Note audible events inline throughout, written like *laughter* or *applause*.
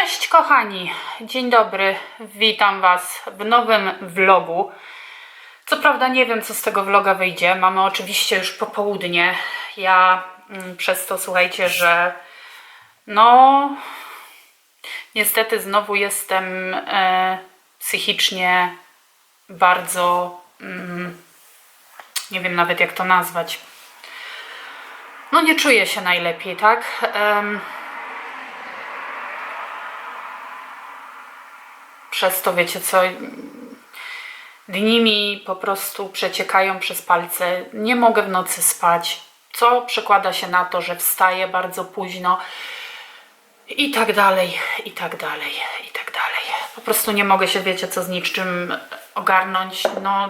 Cześć kochani, dzień dobry, witam Was w nowym vlogu. Co prawda nie wiem co z tego vloga wyjdzie, mamy oczywiście już popołudnie. Ja mm, przez to słuchajcie, że no niestety znowu jestem e, psychicznie bardzo mm, nie wiem nawet jak to nazwać. No nie czuję się najlepiej, tak? Przez to, wiecie co, dni mi po prostu przeciekają przez palce, nie mogę w nocy spać, co przekłada się na to, że wstaję bardzo późno i tak dalej, i tak dalej, i tak dalej. Po prostu nie mogę się, wiecie co, z niczym ogarnąć, no...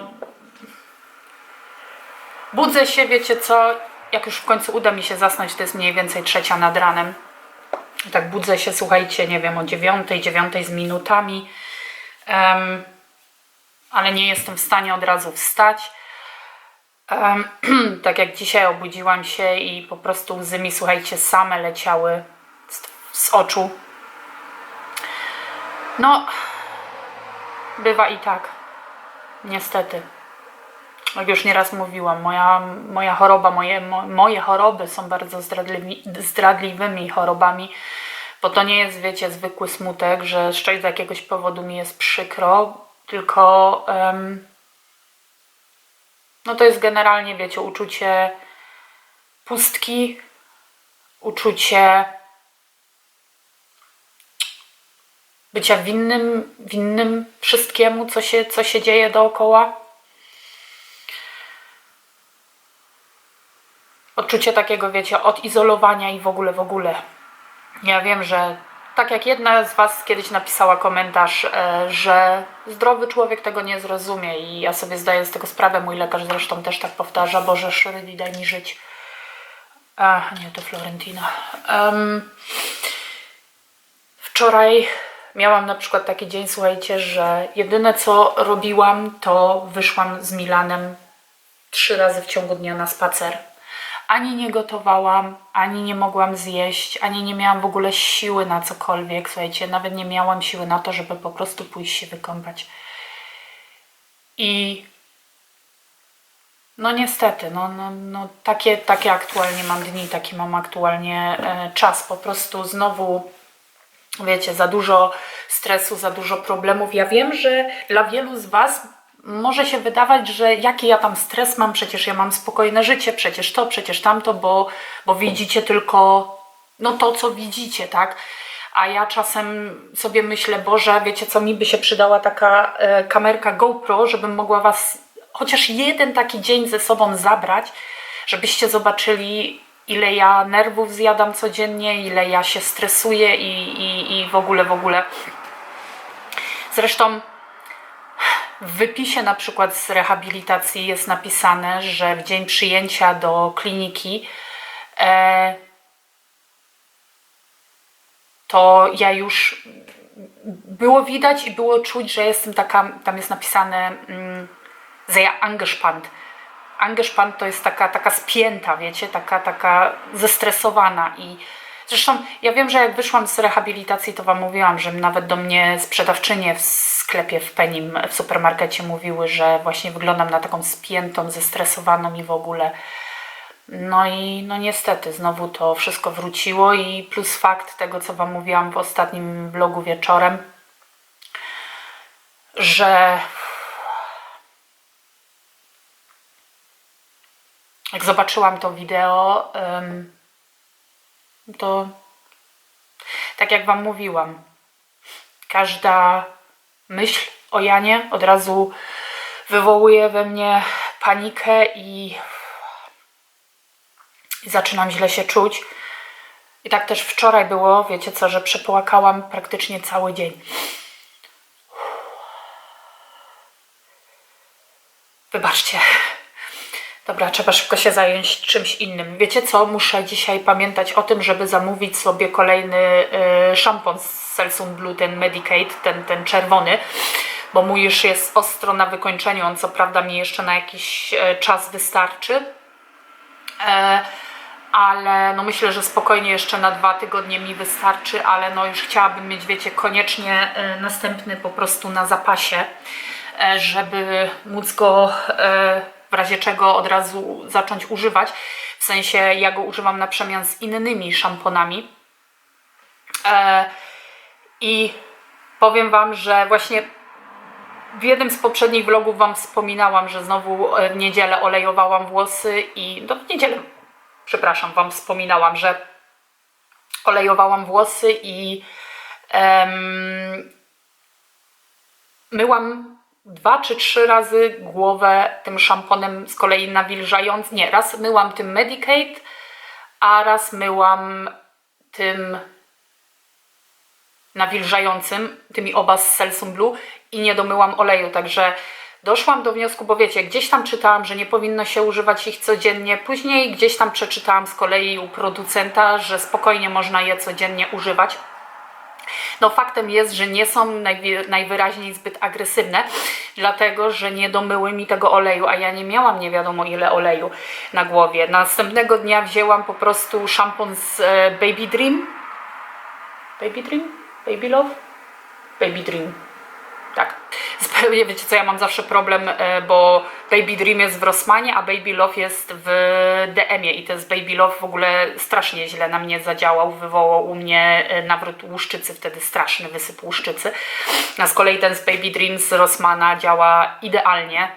Budzę się, wiecie co, jak już w końcu uda mi się zasnąć, to jest mniej więcej trzecia nad ranem. Tak budzę się, słuchajcie, nie wiem, o dziewiątej, dziewiątej z minutami. Em, ale nie jestem w stanie od razu wstać. Em, *clears throat* tak jak dzisiaj obudziłam się i po prostu łzy mi, słuchajcie, same leciały z, z oczu. No, bywa i tak. Niestety. Jak już nieraz mówiłam, moja, moja choroba, moje, mo, moje choroby są bardzo zdradliwi, zdradliwymi chorobami, bo to nie jest, wiecie, zwykły smutek, że z z jakiegoś powodu mi jest przykro, tylko em, no to jest generalnie, wiecie, uczucie pustki, uczucie bycia winnym, winnym wszystkiemu, co się, co się dzieje dookoła. Odczucie takiego, wiecie, odizolowania i w ogóle, w ogóle. Ja wiem, że tak jak jedna z Was kiedyś napisała komentarz, e, że zdrowy człowiek tego nie zrozumie i ja sobie zdaję z tego sprawę, mój lekarz zresztą też tak powtarza, Boże Szyrydi, daj mi żyć. A, nie, to Florentina. Em, wczoraj miałam na przykład taki dzień, słuchajcie, że jedyne co robiłam, to wyszłam z Milanem trzy razy w ciągu dnia na spacer. Ani nie gotowałam, ani nie mogłam zjeść, ani nie miałam w ogóle siły na cokolwiek. Słuchajcie, nawet nie miałam siły na to, żeby po prostu pójść się wykąpać. I no niestety, no, no, no takie, takie aktualnie mam dni, taki mam aktualnie e, czas. Po prostu znowu, wiecie, za dużo stresu, za dużo problemów. Ja wiem, że dla wielu z Was może się wydawać, że jaki ja tam stres mam, przecież ja mam spokojne życie, przecież to, przecież tamto, bo, bo widzicie tylko no to, co widzicie, tak? A ja czasem sobie myślę, Boże, wiecie co, mi by się przydała taka e, kamerka GoPro, żebym mogła Was chociaż jeden taki dzień ze sobą zabrać, żebyście zobaczyli, ile ja nerwów zjadam codziennie, ile ja się stresuję i, i, i w ogóle, w ogóle. Zresztą w wypisie na przykład z rehabilitacji jest napisane, że w dzień przyjęcia do kliniki e, to ja już było widać i było czuć, że jestem taka, tam jest napisane mm, sehr angespannt. Angespannt to jest taka, taka spięta, wiecie, taka, taka zestresowana i Zresztą ja wiem, że jak wyszłam z rehabilitacji, to Wam mówiłam, że nawet do mnie sprzedawczynie w sklepie w Penim, w supermarkecie mówiły, że właśnie wyglądam na taką spiętą, zestresowaną i w ogóle. No i no niestety znowu to wszystko wróciło i plus fakt tego, co Wam mówiłam w ostatnim vlogu wieczorem, że jak zobaczyłam to wideo, to tak jak Wam mówiłam, każda myśl o Janie od razu wywołuje we mnie panikę i, zaczynam źle się czuć. I tak też wczoraj było, wiecie co, że przepłakałam praktycznie cały dzień. Wybaczcie. Dobra, trzeba szybko się zająć czymś innym. Wiecie co? Muszę dzisiaj pamiętać o tym, żeby zamówić sobie kolejny y, szampon z Selsum Blue, ten Medicate, ten, ten czerwony, bo mój już jest ostro na wykończeniu. On co prawda mi jeszcze na jakiś y, czas wystarczy. E, ale no myślę, że spokojnie jeszcze na dwa tygodnie mi wystarczy, ale no już chciałabym mieć, wiecie, koniecznie e, następny po prostu na zapasie, e, żeby móc go e, w razie czego od razu zacząć używać. W sensie ja go używam na przemian z innymi szamponami. E, I powiem Wam, że właśnie w jednym z poprzednich vlogów Wam wspominałam, że znowu e, w niedzielę olejowałam włosy i no niedzielę, przepraszam, Wam wspominałam, że olejowałam włosy i em, myłam dwa czy trzy razy głowę tym szamponem z kolei nawilżając. Nie, raz myłam tym Medicate, a raz myłam tym nawilżającym, tymi oba z Selsum Blue i nie domyłam oleju, także doszłam do wniosku, bo wiecie, gdzieś tam czytałam, że nie powinno się używać ich codziennie, później gdzieś tam przeczytałam z kolei u producenta, że spokojnie można je codziennie używać. No faktem jest, że nie są najwyraźniej zbyt agresywne, dlatego że nie domyły mi tego oleju, a ja nie miałam nie wiadomo ile oleju na głowie. Następnego dnia wzięłam po prostu szampon z e, Baby Dream. Baby Dream? Baby Love? Baby Dream. Tak. Zupełnie wiecie co, ja mam zawsze problem, e, bo Baby Dream jest w Rossmanie, a Baby Love jest w DM-ie i ten z Baby Love w ogóle strasznie źle na mnie zadziałał, wywołał u mnie e, nawrót łuszczycy, wtedy straszny wysyp łuszczycy. A z kolei ten z Baby Dream z Rossmana działa idealnie.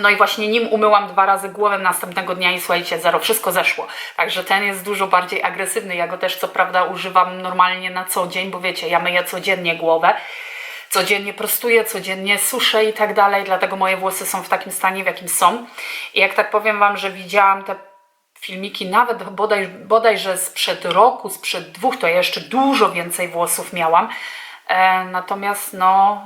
No i właśnie nim umyłam dwa razy głowę następnego dnia i słuchajcie, zero, wszystko zeszło. Także ten jest dużo bardziej agresywny. Ja go też co prawda używam normalnie na co dzień, bo wiecie, ja myję codziennie głowę. Codziennie prostuję, codziennie suszę i tak dalej, dlatego moje włosy są w takim stanie, w jakim są. I jak tak powiem Wam, że widziałam te filmiki nawet bodaj, bodajże sprzed roku, sprzed dwóch, to ja jeszcze dużo więcej włosów miałam. E, natomiast no,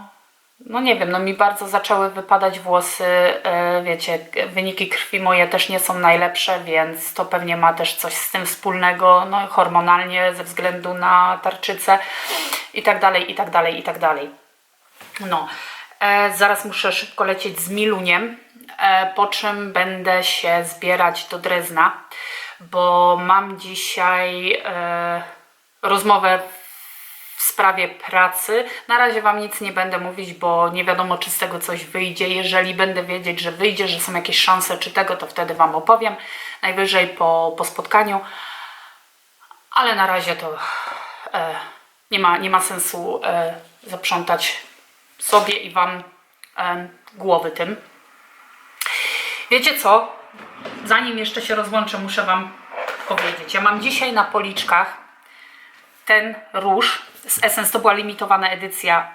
no nie wiem, no mi bardzo zaczęły wypadać włosy, e, wiecie, wyniki krwi moje też nie są najlepsze, więc to pewnie ma też coś z tym wspólnego, no hormonalnie, ze względu na tarczycę i tak dalej, i tak dalej, i tak dalej. No, e, zaraz muszę szybko lecieć z Miluniem, e, po czym będę się zbierać do Drezna, bo mam dzisiaj e, rozmowę w sprawie pracy. Na razie Wam nic nie będę mówić, bo nie wiadomo, czy z tego coś wyjdzie. Jeżeli będę wiedzieć, że wyjdzie, że są jakieś szanse czy tego, to wtedy Wam opowiem. Najwyżej po, po spotkaniu. Ale na razie to e, nie, ma, nie ma sensu e, zaprzątać sobie i Wam głowy tym. Wiecie co? Zanim jeszcze się rozłączę, muszę Wam powiedzieć. Ja mam dzisiaj na policzkach ten róż z Essence, to była limitowana edycja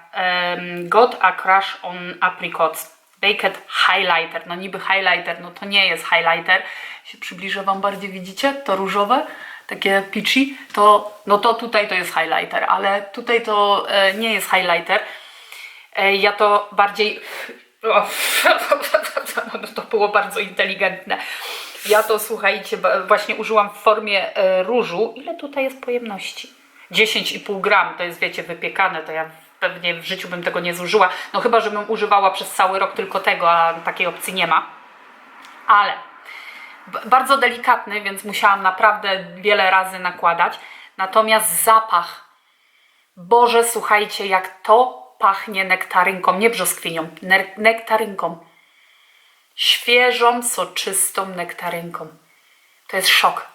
Got a Crush on Apricots. Baked Highlighter, no niby highlighter, no to nie jest highlighter. Się przybliżę Wam bardziej, widzicie, to różowe takie peachy, to, no to tutaj to jest highlighter, ale tutaj to e, nie jest highlighter ja to bardziej *laughs* no *laughs* to było bardzo inteligentne ja to słuchajcie, właśnie użyłam w formie e, różu. Ile tutaj jest pojemności? 10,5 gram, to jest wiecie, wypiekane, to ja pewnie w życiu bym tego nie zużyła. No chyba, żebym używała przez cały rok tylko tego, a takiej opcji nie ma. Ale bardzo delikatny, więc musiałam naprawdę wiele razy nakładać. Natomiast zapach, Boże, słuchajcie, jak to pachnie nektarynką, nie brzoskwinią, ner- nektarynką świeżą, soczystą nektarynką. To jest szok.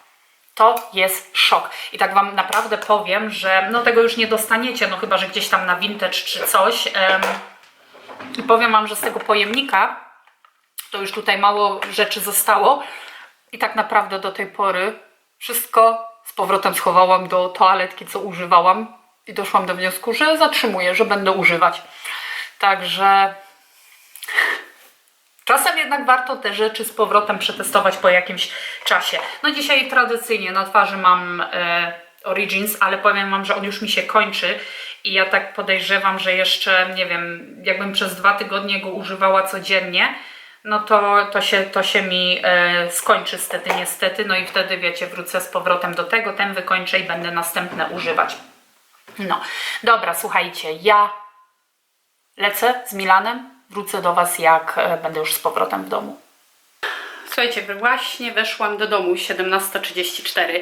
To jest szok. I tak Wam naprawdę powiem, że no tego już nie dostaniecie, no chyba, że gdzieś tam na vintage czy coś. I powiem Wam, że z tego pojemnika to już tutaj mało rzeczy zostało. I tak naprawdę do tej pory wszystko z powrotem schowałam do toaletki, co używałam. I doszłam do wniosku, że zatrzymuję, że będę używać. Także Czasem jednak warto te rzeczy z powrotem przetestować po jakimś czasie. No dzisiaj tradycyjnie na twarzy mam e, Origins, ale powiem Wam, że on już mi się kończy i ja tak podejrzewam, że jeszcze, nie wiem, jakbym przez dwa tygodnie go używała codziennie, no to, to, się, to się mi e, skończy stety, niestety, no i wtedy, wiecie, wrócę z powrotem do tego, ten wykończę i będę następne używać. No, dobra, słuchajcie, ja lecę z Milanem. Wrócę do Was, jak e, będę już z powrotem w domu. Słuchajcie, właśnie weszłam do domu 17.34.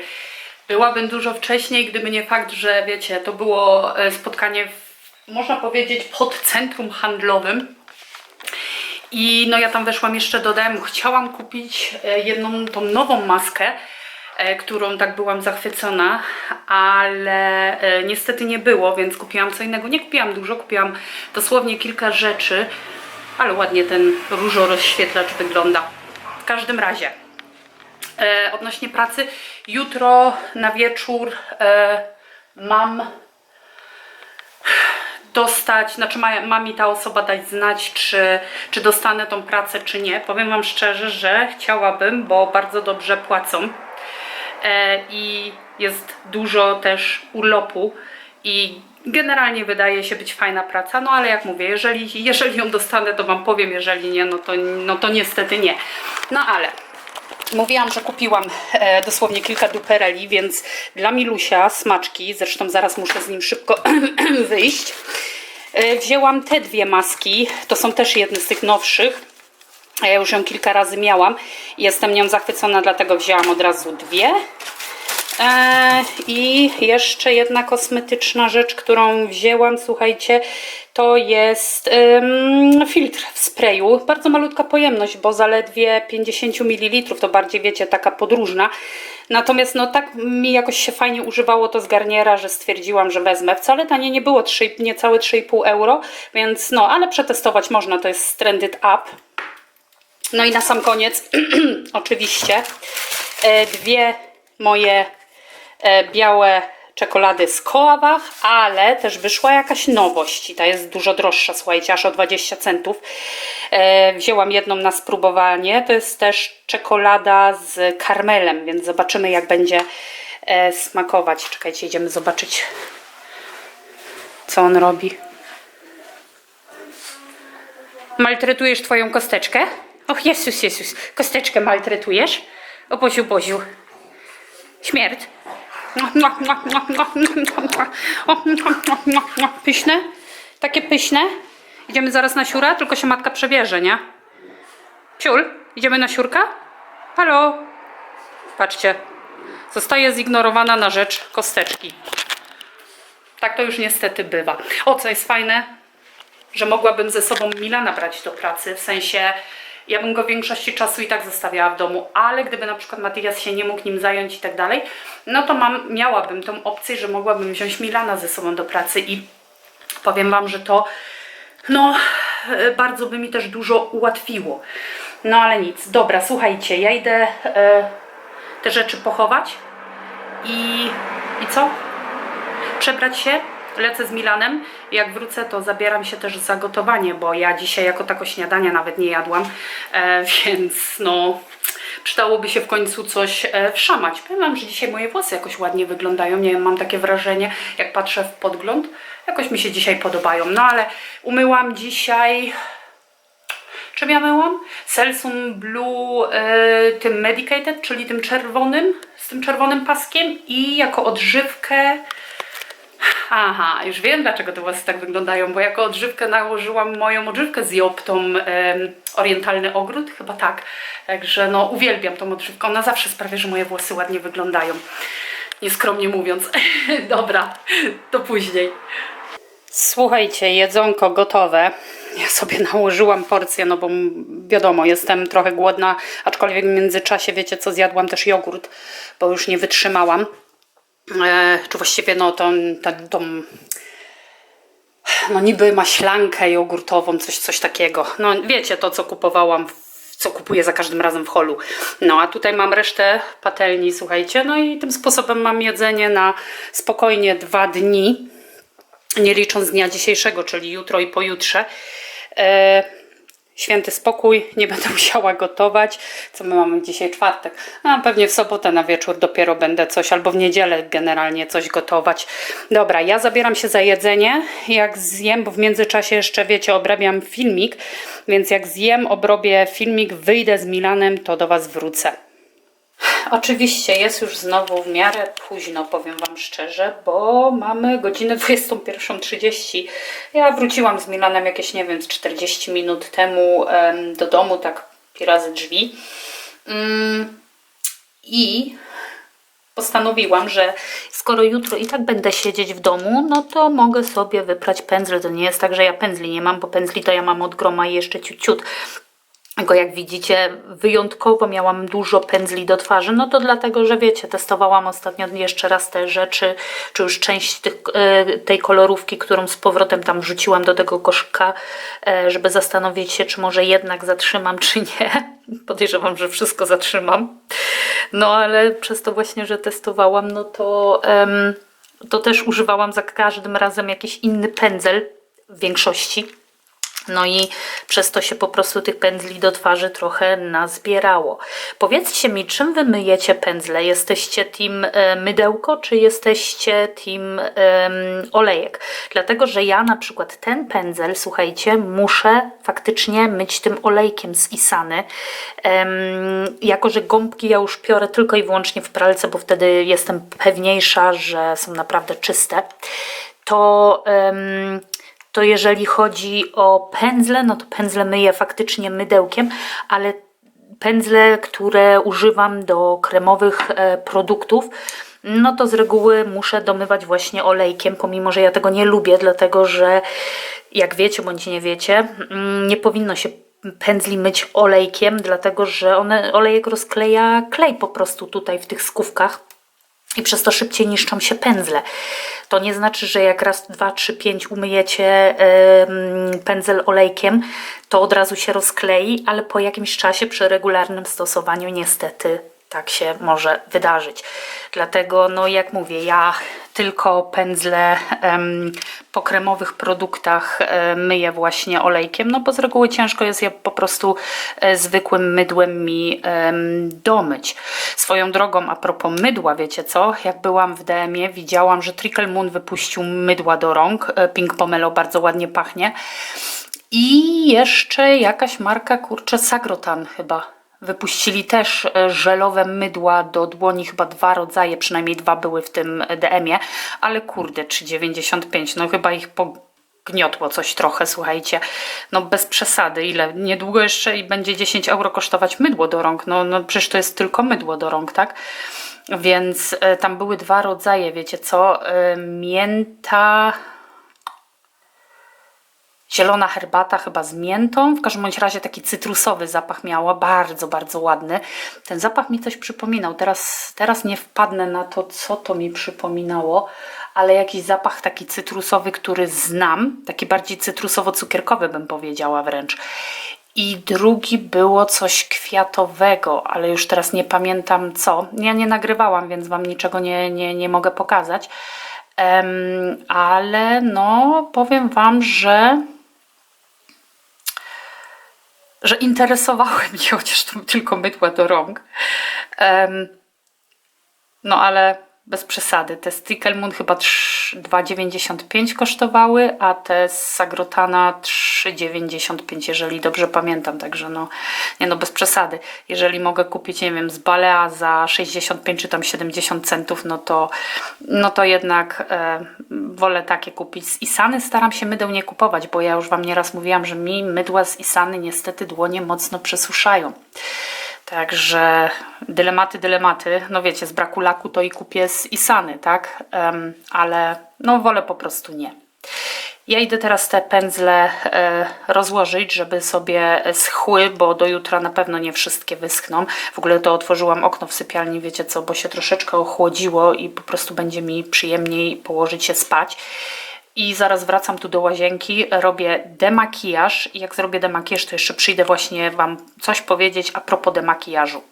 Byłabym dużo wcześniej, gdyby nie fakt, że wiecie, to było e, spotkanie, w, można powiedzieć, pod centrum handlowym. I no ja tam weszłam jeszcze do domu. Chciałam kupić e, jedną tą nową maskę, którą tak byłam zachwycona, ale e, niestety nie było, więc kupiłam co innego. Nie kupiłam dużo, kupiłam dosłownie kilka rzeczy, ale ładnie ten różo rozświetlacz wygląda. W każdym razie, e, odnośnie pracy, jutro na wieczór e, mam dostać, znaczy ma, ma mi ta osoba dać znać, czy, czy dostanę tą pracę, czy nie. Powiem Wam szczerze, że chciałabym, bo bardzo dobrze płacą e, i jest dużo też urlopu i generalnie wydaje się być fajna praca, no ale jak mówię, jeżeli, jeżeli ją dostanę, to Wam powiem, jeżeli nie, no to, no to niestety nie. No ale Mówiłam, że kupiłam e, dosłownie kilka dupereli, więc dla Milusia smaczki, zresztą zaraz muszę z nim szybko *clears throat* wyjść. E, wzięłam te dwie maski, to są też jedne z tych nowszych. Ja już ją kilka razy miałam jestem nią zachwycona, dlatego wzięłam od razu dwie. E, I jeszcze jedna kosmetyczna rzecz, którą wzięłam, słuchajcie, to jest filtr w sprayu. Bardzo malutka pojemność, bo zaledwie 50 ml, to bardziej wiecie, taka podróżna. Natomiast no tak mi jakoś się fajnie używało to z garniera, że stwierdziłam, że wezmę. Wcale tanie nie było, 3, niecałe 3,5 euro, więc no, ale przetestować można, to jest Stranded Up. No i na sam koniec, *clears throat* oczywiście, e, dwie moje e, białe czekolady z Koławach, ale też wyszła jakaś nowość i ta jest dużo droższa, słuchajcie, aż o 20 centów. E, wzięłam jedną na spróbowanie, to jest też czekolada z karmelem, więc zobaczymy jak będzie smakować. Czekajcie, idziemy zobaczyć co on robi. Maltretujesz twoją kosteczkę? Och, Jezus, Jezus, kosteczkę maltretujesz? O Boziu, Boziu. Śmierć. Pyszne? Takie pyszne? Idziemy zaraz na siura, tylko się matka przebierze, nie? Ciul, idziemy na siurka? Halo? Patrzcie, zostaje zignorowana na rzecz kosteczki. Tak to już niestety bywa. O, co jest fajne, że mogłabym ze sobą Milana brać do pracy, w sensie ja bym go większości czasu i tak zostawiała w domu, ale gdyby na przykład Matias się nie mógł nim zająć i tak dalej, no to mam, miałabym tą opcję, że mogłabym wziąć Milana ze sobą do pracy i powiem Wam, że to no e, bardzo by mi też dużo ułatwiło. No ale nic, dobra, słuchajcie, ja idę e, te rzeczy pochować i, i co? Przebrać się, lecę z Milanem. Jak wrócę, to zabieram się też za gotowanie, bo ja dzisiaj jako tako śniadania nawet nie jadłam, e, *laughs* więc no przydałoby się w końcu coś e, wszamać. Powiem wam, że dzisiaj moje włosy jakoś ładnie wyglądają. Nie wiem, mam takie wrażenie, jak patrzę w podgląd, jakoś mi się dzisiaj podobają. No ale umyłam dzisiaj czym ja myłam? Selsum Blue e, tym Medicated, czyli tym czerwonym, z tym czerwonym paskiem i jako odżywkę Aha, już wiem dlaczego te włosy tak wyglądają, bo jako odżywkę nałożyłam moją odżywkę z Joptą Orientalny Ogród, chyba tak. Także no uwielbiam tą odżywkę, ona zawsze sprawia, że moje włosy ładnie wyglądają. Nieskromnie mówiąc. *laughs* Dobra, to później. Słuchajcie, jedzonko gotowe. Ja sobie nałożyłam porcję, no bo wiadomo, jestem trochę głodna, aczkolwiek w międzyczasie, wiecie co, zjadłam też jogurt, bo już nie wytrzymałam. E, czy właściwie no tą, tą, tą no niby maślankę jogurtową, coś, coś takiego. No wiecie to, co kupowałam, co kupuję za każdym razem w holu. No a tutaj mam resztę patelni, słuchajcie, no i tym sposobem mam jedzenie na spokojnie dwa dni, nie licząc dnia dzisiejszego, czyli jutro i pojutrze. E, święty spokój, nie będę *laughs* musiała gotować. Co my mamy dzisiaj czwartek? A pewnie w sobotę na wieczór dopiero będę coś, albo w niedzielę generalnie coś gotować. Dobra, ja zabieram się za jedzenie. Jak zjem, bo w międzyczasie jeszcze wiecie, obrabiam filmik, więc jak zjem, obrobię filmik, wyjdę z Milanem, to do Was wrócę. Oczywiście jest już znowu w miarę późno, powiem Wam szczerze, bo mamy godzinę 21.30. Ja wróciłam z Milanem jakieś, nie wiem, z 40 minut temu em, do domu, tak razy drzwi. Mm, I postanowiłam, że skoro jutro i tak będę siedzieć w domu, no to mogę sobie wyprać pędzle. To nie jest tak, że ja pędzli nie mam, bo pędzli to ja mam od groma i jeszcze ciut, ciut. Tylko jak widzicie, wyjątkowo miałam dużo pędzli do twarzy, no to dlatego, że wiecie, testowałam ostatnio jeszcze raz te rzeczy, czy już część tych, e, tej kolorówki, którą z powrotem tam wrzuciłam do tego koszyka, e, żeby zastanowić się, czy może jednak zatrzymam, czy nie. *laughs* Podejrzewam, że wszystko zatrzymam. No ale przez to właśnie, że testowałam, no to, to też używałam za każdym razem jakiś inny pędzel w większości. No i przez to się po prostu tych pędzli do twarzy trochę nazbierało. Powiedzcie mi, czym wy myjecie pędzle? Jesteście team e, mydełko, czy jesteście team olejek? Dlatego, że ja na przykład ten pędzel, słuchajcie, muszę faktycznie myć tym olejkiem z Isany. Jako, że gąbki ja już piorę tylko i wyłącznie w pralce, bo wtedy jestem pewniejsza, że są naprawdę czyste. To... to jeżeli chodzi o pędzle, no to pędzle myję faktycznie mydełkiem, ale pędzle, które używam do kremowych e, produktów, no to z reguły muszę domywać właśnie olejkiem, pomimo że ja tego nie lubię, dlatego że jak wiecie bądź nie wiecie, mm, nie powinno się pędzli myć olejkiem, dlatego że one, olejek rozkleja klej po prostu tutaj w tych skówkach i przez to szybciej niszczą się pędzle. To nie znaczy, że jak raz, dwa, trzy, pięć umyjecie yy, pędzel olejkiem, to od razu się rozklei, ale po jakimś czasie przy regularnym stosowaniu niestety tak się może wydarzyć. Dlatego, no jak mówię, ja tylko pędzle em, po kremowych produktach e, myję właśnie olejkiem, no bo z reguły ciężko jest je po prostu e, zwykłym mydłem mi domyć. Swoją drogą, a propos mydła, wiecie co? Jak byłam w DM-ie, widziałam, że Trickle Moon wypuścił mydła do rąk. E, Pink Pomelo bardzo ładnie pachnie. I jeszcze jakaś marka, kurczę, Sagrotan chyba Wypuścili też e, żelowe mydła do dłoni, chyba dwa rodzaje, przynajmniej dwa były w tym DM-ie, ale kurde, 3,95, no chyba ich pogniotło coś trochę, słuchajcie, no bez przesady, ile, niedługo jeszcze i będzie 10 euro kosztować mydło do rąk, no, no przecież to jest tylko mydło do rąk, tak? Więc e, tam były dwa rodzaje, wiecie co, e, mięta zielona herbata chyba z miętą, w każdym bądź razie taki cytrusowy zapach miała, bardzo, bardzo ładny. Ten zapach mi coś przypominał, teraz, teraz nie wpadnę na to, co to mi przypominało, ale jakiś zapach taki cytrusowy, który znam, taki bardziej cytrusowo-cukierkowy bym powiedziała wręcz. I drugi było coś kwiatowego, ale już teraz nie pamiętam co. Ja nie nagrywałam, więc Wam niczego nie, nie, nie mogę pokazać. Um, ale no, powiem Wam, że że interesowały mnie, *laughs* chociaż to tylko mydła do rąk. Um, no ale bez przesady. Te Stickle Moon chyba 2,95 kosztowały, a te z Sagrotana 3,95, jeżeli dobrze pamiętam. Także no, nie no, bez przesady. Jeżeli mogę kupić, nie wiem, z Balea za 65 czy tam 70 centów, no to, no to jednak e, wolę takie kupić. Z Isany staram się mydeł nie kupować, bo ja już Wam nieraz mówiłam, że mi mydła z Isany niestety dłonie mocno przesuszają. Także dylematy, dylematy. No wiecie, z braku laku to i kupię z Isany, tak? Um, ale no wolę po prostu nie. Ja idę teraz te pędzle e, rozłożyć, żeby sobie schły, bo do jutra na pewno nie wszystkie wyschną. W ogóle to otworzyłam okno w sypialni, wiecie co, bo się troszeczkę ochłodziło i po prostu będzie mi przyjemniej położyć się spać i zaraz wracam tu do łazienki, robię demakijaż jak zrobię demakijaż, to jeszcze przyjdę właśnie Wam coś powiedzieć a propos demakijażu.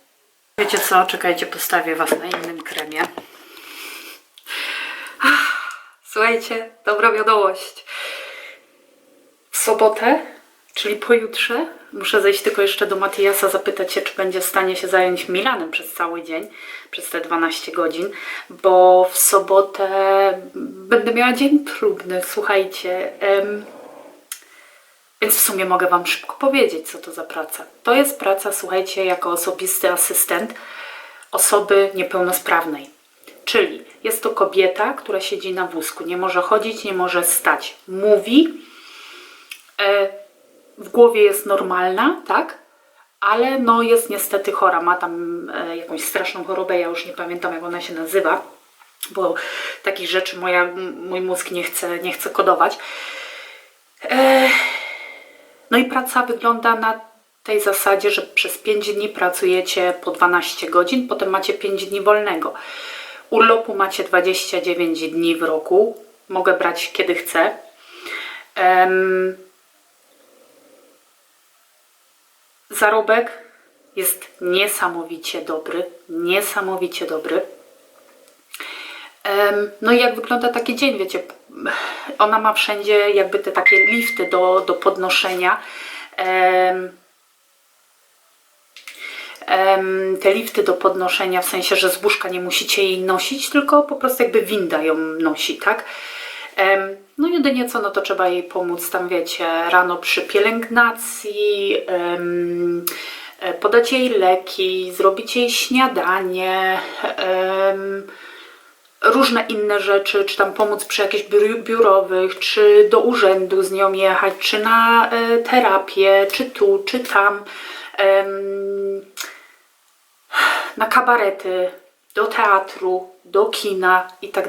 Wiecie co, czekajcie, postawię Was na innym kremie. Słuchajcie, dobra wiadomość. W sobotę, czyli pojutrze, muszę zejść tylko jeszcze do Matiasa, zapytać się, czy będzie w stanie się zająć Milanem przez cały dzień, przez te 12 godzin, bo w sobotę będę miała dzień próbny, słuchajcie. Em, więc w sumie mogę Wam szybko powiedzieć, co to za praca. To jest praca, słuchajcie, jako osobisty asystent osoby niepełnosprawnej. Czyli jest to kobieta, która siedzi na wózku, nie może chodzić, nie może stać. Mówi, e, w głowie jest normalna, tak? ale no jest niestety chora, ma tam e, jakąś straszną chorobę, ja już nie pamiętam jak ona się nazywa, bo takich rzeczy moja, mój mózg nie chce, nie chce kodować. E, no i praca wygląda na tej zasadzie, że przez 5 dni pracujecie po 12 godzin, potem macie 5 dni wolnego. Urlopu macie 29 dni w roku. Mogę brać kiedy chcę. Em, zarobek jest niesamowicie dobry. Niesamowicie dobry. No i jak wygląda taki dzień, wiecie, ona ma wszędzie jakby te takie lifty do, do podnoszenia. Te lifty do podnoszenia, w sensie, że z łóżka nie musicie jej nosić, tylko po prostu jakby winda ją nosi, tak? No jedynie co, no to trzeba jej pomóc tam, wiecie, rano przy pielęgnacji, e, podać jej leki, zrobić jej śniadanie, różne inne rzeczy, czy tam pomóc przy jakichś biur- biurowych, czy do urzędu z nią jechać, czy na e, terapię, czy tu, czy tam, na kabarety, do teatru, do kina i tak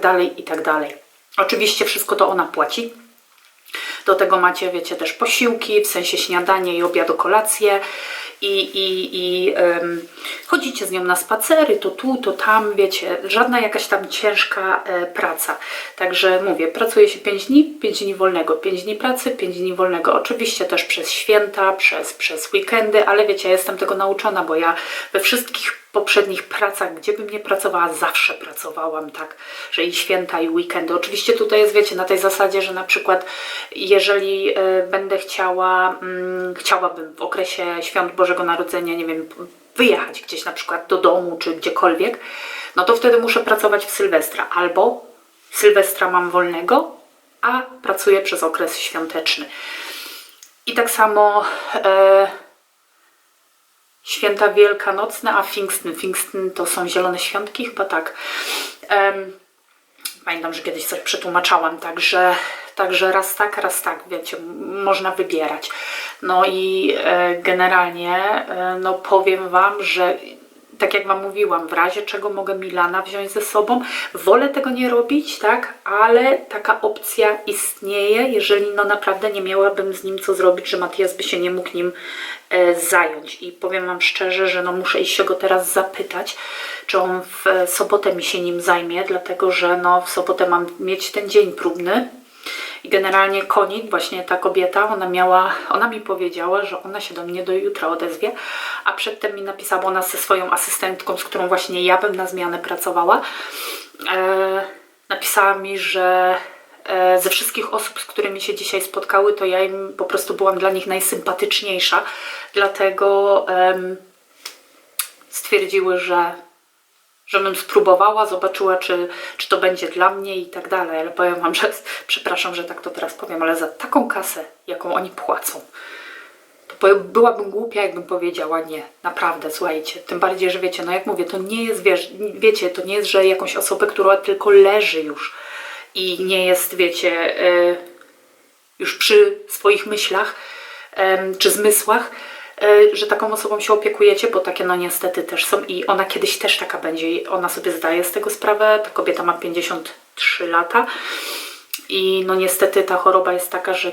Oczywiście wszystko to ona płaci. Do tego macie, wiecie, też posiłki, w sensie śniadanie i obiad, kolację. I, i, i chodzicie z nią na spacery, to tu, to tam, wiecie, żadna jakaś tam ciężka e, praca. Także mówię, pracuje się 5 dni, 5 dni wolnego, 5 dni pracy, 5 dni wolnego. Oczywiście też przez święta, przez, przez weekendy, ale wiecie, ja jestem tego nauczona, bo ja we wszystkich poprzednich pracach, gdzie bym nie pracowała, zawsze pracowałam tak, że i święta, i weekendy. Oczywiście tutaj jest, wiecie, na tej zasadzie, że na przykład jeżeli e, będę chciała, mm, chciałabym w okresie świąt Bożego Narodzenia, nie wiem, wyjechać gdzieś na przykład do domu, czy gdziekolwiek, no to wtedy muszę pracować w Sylwestra. Albo Sylwestra mam wolnego, a pracuję przez okres świąteczny. I tak samo... E, Święta Wielkanocne, a Pfingsten. Pfingsten to są zielone świątki, chyba tak. Em, pamiętam, że kiedyś coś przetłumaczałam, także, także raz tak, raz tak, wiecie, można wybierać. No i e, generalnie, e, no powiem Wam, że tak jak Wam mówiłam, w razie czego mogę Milana wziąć ze sobą. Wolę tego nie robić, tak, ale taka opcja istnieje, jeżeli no naprawdę nie miałabym z nim co zrobić, że Matias by się nie mógł nim e, zająć. I powiem Wam szczerze, że no muszę iść się go teraz zapytać, czy on w e, sobotę mi się nim zajmie, dlatego że no w sobotę mam mieć ten dzień próbny. I generalnie Konik, właśnie ta kobieta, ona miała, ona mi powiedziała, że ona się do mnie do jutra odezwie, a przedtem mi napisała, ona ze swoją asystentką, z którą właśnie ja bym na zmianę pracowała, e, napisała mi, że e, ze wszystkich osób, z którymi się dzisiaj spotkały, to ja im po prostu byłam dla nich najsympatyczniejsza, dlatego em, stwierdziły, że żebym spróbowała, zobaczyła, czy, czy to będzie dla mnie i tak dalej. Ale powiem Wam, że *laughs* przepraszam, że tak to teraz powiem, ale za taką kasę, jaką oni płacą, to byłabym głupia, jakbym powiedziała nie. Naprawdę, słuchajcie. Tym bardziej, że wiecie, no jak mówię, to nie jest, wiesz, wiecie, to nie jest, że jakąś osobę, która tylko leży już i nie jest, wiecie, y, już przy swoich myślach em, czy zmysłach, że taką osobą się opiekujecie, bo takie no niestety też są i ona kiedyś też taka będzie i ona sobie zdaje z tego sprawę. Ta kobieta ma 53 lata i no niestety ta choroba jest taka, że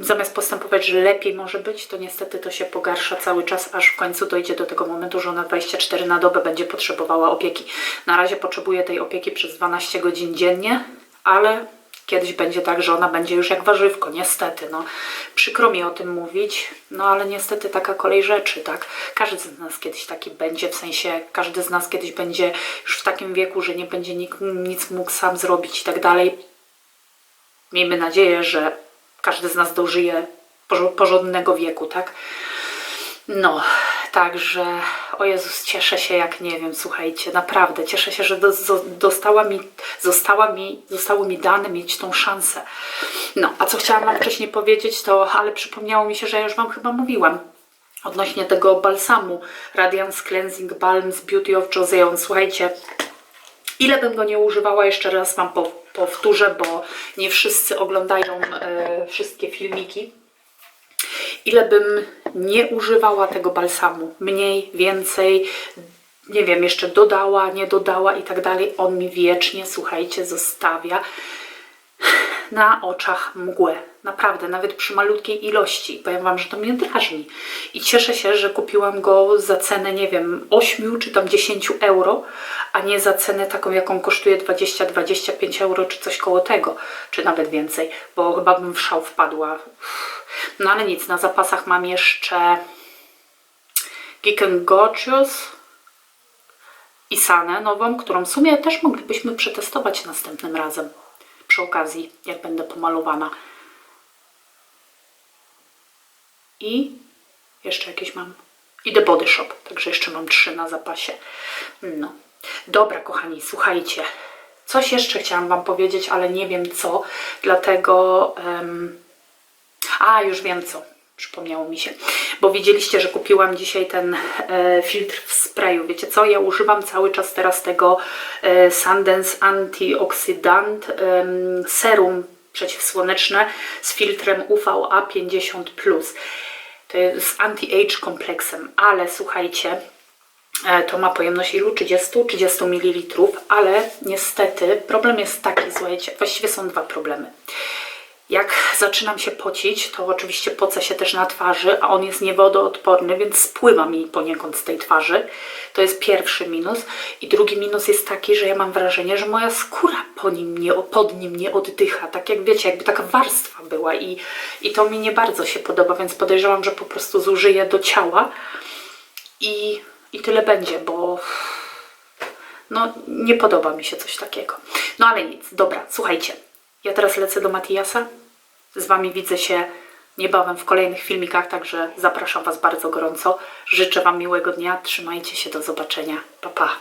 zamiast postępować, że lepiej może być, to niestety to się pogarsza cały czas, aż w końcu dojdzie do tego momentu, że ona 24 na dobę będzie potrzebowała opieki. Na razie potrzebuje tej opieki przez 12 godzin dziennie, ale kiedyś będzie tak, że ona będzie już jak warzywko, niestety. No, przykro mi o tym mówić, no ale niestety taka kolej rzeczy, tak? Każdy z nas kiedyś taki będzie, w sensie każdy z nas kiedyś będzie już w takim wieku, że nie będzie nikt, nic mógł sam zrobić i tak dalej. Miejmy nadzieję, że każdy z nas dożyje porządnego wieku, tak? No, także o Jezus, cieszę się jak nie wiem, słuchajcie, naprawdę cieszę się, że do, dostała mi, została mi, zostało mi dane mieć tą szansę. No, a co chciałam Wam wcześniej powiedzieć, to, ale przypomniało mi się, że ja już Wam chyba mówiłam odnośnie tego balsamu Radiance Cleansing Balm z Beauty of Joseon. Słuchajcie, Ile bym go nie używała, jeszcze raz Wam po, powtórzę, bo nie wszyscy oglądają e, wszystkie filmiki. Ile bym nie używała tego balsamu, mniej, więcej, nie wiem, jeszcze dodała, nie dodała i tak dalej, on mi wiecznie, słuchajcie, zostawia na oczach mgłę. Naprawdę, nawet przy malutkiej ilości. Powiem Wam, że to mnie drażni. I cieszę się, że kupiłam go za cenę, nie wiem, 8 czy tam 10 euro, a nie za cenę taką, jaką kosztuje 20-25 euro, czy coś koło tego, czy nawet więcej, bo chyba bym w szał wpadła. No ale nic, na zapasach mam jeszcze and Gorgeous i Sanę nową, którą w sumie też moglibyśmy przetestować następnym razem. Przy okazji, jak będę pomalowana. I jeszcze jakieś mam. I The Body Shop, także jeszcze mam trzy na zapasie. No. Dobra, kochani, słuchajcie. Coś jeszcze chciałam Wam powiedzieć, ale nie wiem co, dlatego. em, a, już wiem co. Przypomniało mi się, bo widzieliście, że kupiłam dzisiaj ten e, filtr w sprayu. Wiecie co? Ja używam cały czas teraz tego e, Sundance Antioxydant em, Serum przeciwsłoneczne z filtrem UVA 50. To jest anti-age kompleksem, ale słuchajcie, E, To ma pojemność ilu? 30-30 ml, ale niestety problem jest taki, słuchajcie, właściwie są dwa problemy. Jak zaczynam się pocić, to oczywiście pocę się też na twarzy, a on jest niewodoodporny, więc spływa mi poniekąd z tej twarzy. To jest pierwszy minus. I drugi minus jest taki, że ja mam wrażenie, że moja skóra po nim nie, pod nim nie oddycha. Tak jak wiecie, jakby taka warstwa była i, i to mi nie bardzo się podoba, więc podejrzewam, że po prostu zużyję do ciała i, i tyle będzie, bo no nie podoba mi się coś takiego. No ale nic, dobra, słuchajcie. Ja teraz lecę do Matiasa. Z Wami widzę się niebawem w kolejnych filmikach, także zapraszam Was bardzo gorąco. Życzę Wam miłego dnia. Trzymajcie się, do zobaczenia. Pa, pa.